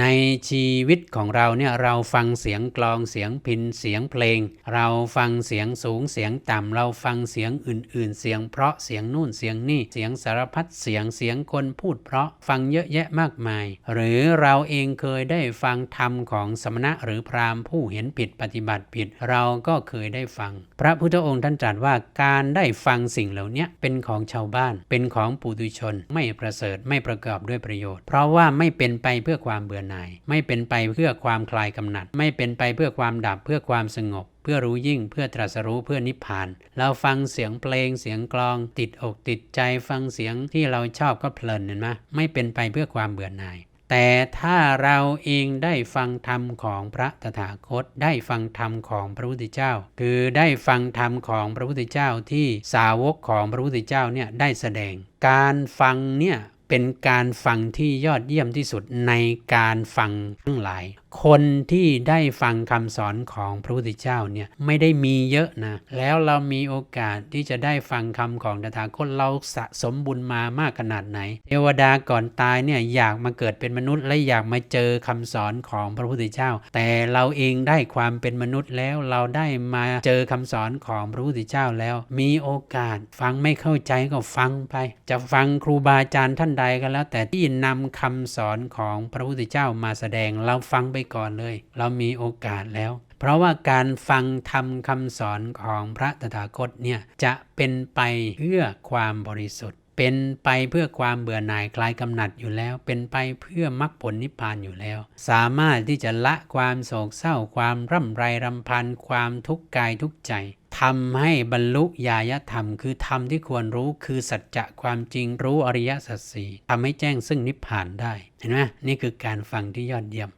ในชีวิตของเราเนี่ยเราฟังเสียงกลองเสียงพินเสียงเพลง เราฟังเสียงสูงเสียงต่ำเราฟังเสียงอื่น ๆ เสียงเพราะเสียงนู่นเสียงนี่เสียงสารพัดเสียงเสียงคนพูดเพราะฟังเยอะแยะมากมาย หรือเราเองเคยได้ฟังธรรมของสมณะหรือพราหมณ์ผู้เห็นผิดปฏิบัติผิด เราก็เคยได้ฟัง พระพุทธองค์ท่านตรัสว่าการได้ฟังสิ่งเหล่านี้เป็นของชาวบ้าน เป็นของปุถุชน ไม่ประเสริฐไม่ประกอบด้วยประโยชน์ เพราะว่าไม่เป็นไปเพื่อความเบื่อหน่าย ไม่เป็นไปเพื่อความคลายกำหนัด ไม่เป็นไปเพื่อความดับเพื่อความสงบ เพื่อรู้ยิ่งเพื่อตรัสรู้เพื่อนิพพาน เราฟังเสียงเพลงเสียงกลอง ติดอกติดใจฟังเสียงที่เราชอบก็เพลินเห็นไหมไม่เป็นไปเพื่อความเบื่อหน่ายแต่ถ้าเราเองได้ฟังธรรมของพระตถาคต ได้ฟังธรรมของพระพุทธเจ้า คือได้ฟังธรรมของพระพุทธเจ้าที่สาวกของพระพุทธเจ้าเนี่ยได้แสดง การฟังเนี่ย เป็นการฟังที่ยอดเยี่ยมที่สุดในการฟังทั้งหลาย คนที่ได้ฟังคำสอนของพระพุทธเจ้าเนี่ยไม่ได้มีเยอะนะ แล้วเรามีโอกาสที่จะได้ฟังคำของตถาคตเราสะสมบุญมามากขนาดไหน เทวดาก่อนตายเนี่ยอยากมาเกิดเป็นมนุษย์และอยากมาเจอคำสอนของพระพุทธเจ้า แต่เราเองได้ความเป็นมนุษย์แล้วเราได้มาเจอคำสอนของพระพุทธเจ้าแล้ว มีโอกาสฟังไม่เข้าใจก็ฟังไป จะฟังครูบาอาจารย์ท่านใดก็แล้ว แต่ที่นำคำสอนของพระพุทธเจ้ามาแสดงเราฟังไปก่อนเลย เรามีโอกาสแล้ว เพราะว่าการฟังธรรมคำสอนของพระตถาคตเนี่ยจะเป็นไปเพื่อความบริสุทธิ์ เป็นไปเพื่อความเบื่อหน่ายคลายกำหนัดอยู่แล้ว เป็นไปเพื่อมรรคผลนิพพานอยู่แล้ว สามารถที่จะละความโศกเศร้าความร่ำไรรำพันความทุกข์กายทุกข์ใจทำให้บรรลุญาณธรรม คือธรรมที่ควรรู้คือสัจจะความจริงรู้อริยสัจสี่ทำให้แจ้งซึ่งนิพพานได้ เห็นไหมนี่คือการฟังที่ยอดเยี่ยม